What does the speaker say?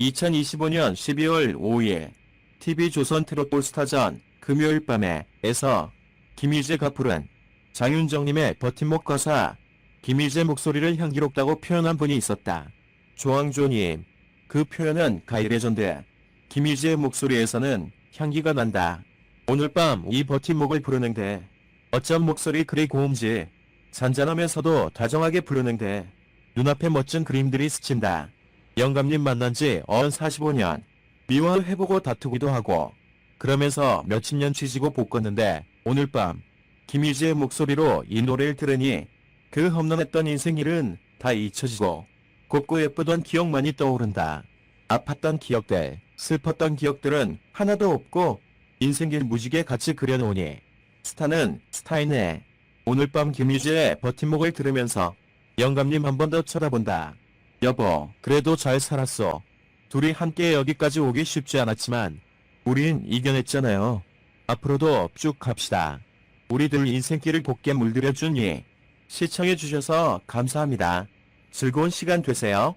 2025년 12월 5일 TV조선 트롯볼스타전 금요일 밤에 에서 김일재가 부른 장윤정님의 버팀목 가사 김일재 목소리를 향기롭다고 표현한 분이 있었다. 조항조님, 그 표현은 가히 레전드. 김일재의 목소리에서는 향기가 난다. 오늘 밤 이 버팀목을 부르는데 어쩜 목소리 그리 고음지 잔잔하면서도 다정하게 부르는데 눈앞에 멋진 그림들이 스친다. 영감님 만난 지 어언 45년. 미워해보고 다투기도 하고 그러면서 몇십 년 취지고 볶았는데 오늘 밤 김일재의 목소리로 이 노래를 들으니 그 험난했던 인생 일은 다 잊혀지고 곱고 예쁘던 기억만이 떠오른다. 아팠던 기억들, 슬펐던 기억들은 하나도 없고 인생길 무지개 같이 그려놓으니 스타는 스타이네. 오늘 밤 김유재의 버팀목을 들으면서 영감님 한 번 더 쳐다본다. 여보, 그래도 잘 살았어. 둘이 함께 여기까지 오기 쉽지 않았지만 우린 이겨냈잖아요. 앞으로도 쭉 갑시다. 우리들 인생길을 곱게 물들여 주니 시청해주셔서 감사합니다. 즐거운 시간 되세요.